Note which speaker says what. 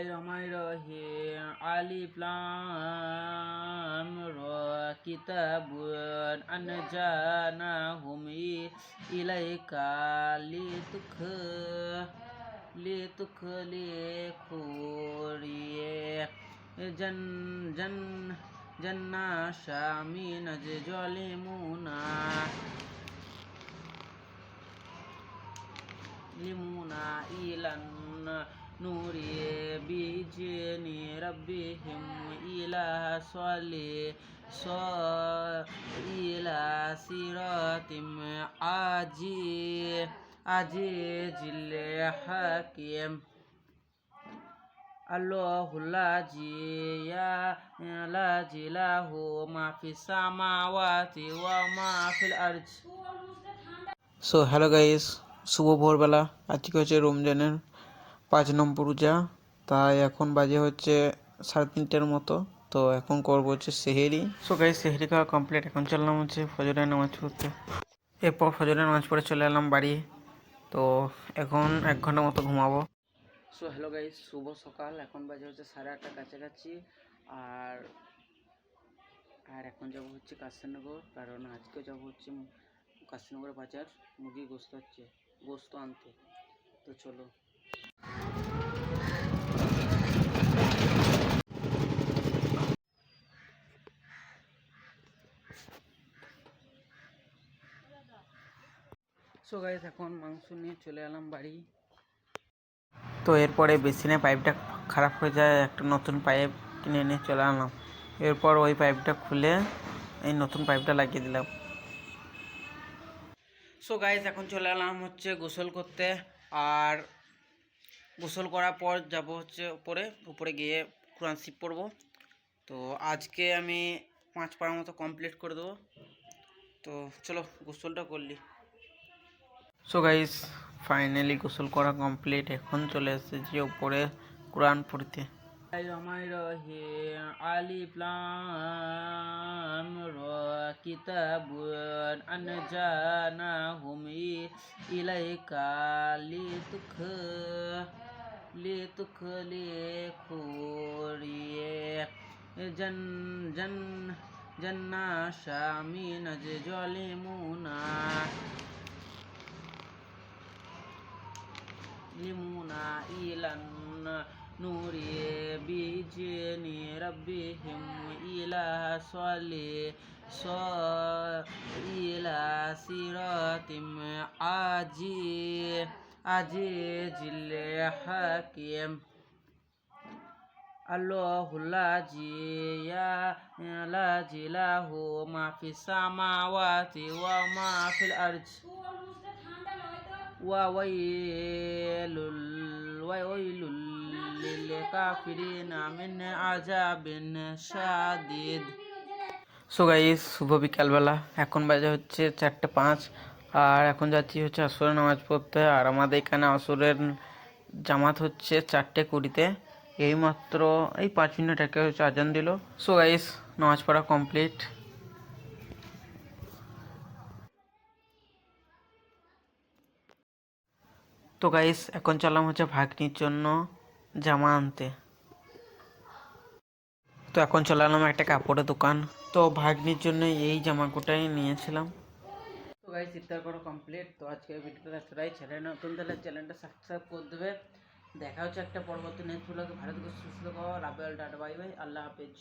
Speaker 1: রহমান রহিম আলিফ লাম র কিতাবুন আনজানাহুম ইলাইকা লিতুখ লিতুখলিখুরিয়ে জন জন জন্না শামিন জলিমুনা, লিমুনা ইলান নুরি বিজনি রব্বিহিম ইলা সলি ইলা সিরাতিম আজি আজি জিলে হাকিম সো হ্যালো গাইস শুভ ভোরবেলা আজকে হচ্ছে রমজানের পাঁচ নম্বর পূজা তাই এখন বাজে হচ্ছে সাড়ে তিনটের মতো। তো এখন করব হচ্ছে সেহেরি। সো গাই সেহেরি খাওয়া কমপ্লিট এখন চললাম হচ্ছে ফজরের নামাজ পড়তে। এরপর ফজরের নামাজ পড়ে চলে এলাম বাড়ি। তো এখন এক ঘণ্টা মতো ঘুমাবো। সো হ্যালো গাইস শুভ সকাল। এখন বাজে হচ্ছে সাড়ে আটটা কাছাকাছি। আর আর এখন যাব হচ্ছে কাশীনগর কারণ আজকে যাব হচ্ছে কাশীনগর বাজার। মুরগি গোস্ত হচ্ছে গোস্ত আনতে। তো চলো। সো গাইস এখন মাংস নিয়ে চলে এলাম বাড়ি। তো এরপরে বেসিনে পাইপটা খারাপ হয়ে যায়, একটা নতুন পাইপ কিনে নিয়ে চলে আনলাম। এরপর ওই পাইপটা খুলে এই নতুন পাইপটা লাগিয়ে দিলাম। সো গাইজ এখন চলে এলাম হচ্ছে গোসল করতে। আর গোসল করার পর যাব হচ্ছে উপরে। উপরে গিয়ে কোরআন শিব পড়ব। তো আজকে আমি পাঁচ পাড়ার মতো কমপ্লিট করে দেবো। তো চলো, গোসলটা করলি। সো গাইস ফাইনালি গোসল করা কমপ্লিট এখন চলে এসেছি উপরে কোরআন পড়তে। আলিফ, লাম, র, কিতাবুন, আনজানাহুম, ইলাইকা المسلمون إلى النور بجن ربهم إلى صلي إلى صراط عزيز عزيز الحكيم. الله الذي لا له ما في السماوات وما في الأرض. وويل وويل للكافرين من عذاب شديد সো গাইস শুভ বিকালবেলা এখন বাজে হচ্ছে চারটে পাঁচ আর এখন যাচ্ছি হচ্ছে আসরের নামাজ পড়তে আর আমাদের এখানে আসরের জামাত হচ্ছে চারটে কুড়িতে এইমাত্র এই পাঁচ মিনিট একে হচ্ছে আজান দিল সো গাইস নামাজ পড়া কমপ্লিট তো গাইস এখন চললাম হচ্ছে ভাগ্নির জন্য জামা আনতে। তো এখন চলে এলাম একটা কাপড়ের দোকান। তো ভাগ্নির জন্য এই জামাকুটাই নিয়েছিলাম। তো গাইস ইফতার করা কমপ্লিট তো আজকে ভিডিওটা এতটাই চ্যানেল নতুন তাহলে চ্যানেলটা সাবস্ক্রাইব করে দেবে। দেখা হচ্ছে একটা পরবর্তী নেক্সট ভালো থেকে সুস্থ থাকো। রাবেল ডাটা বাই বাই আল্লাহ হাফেজ।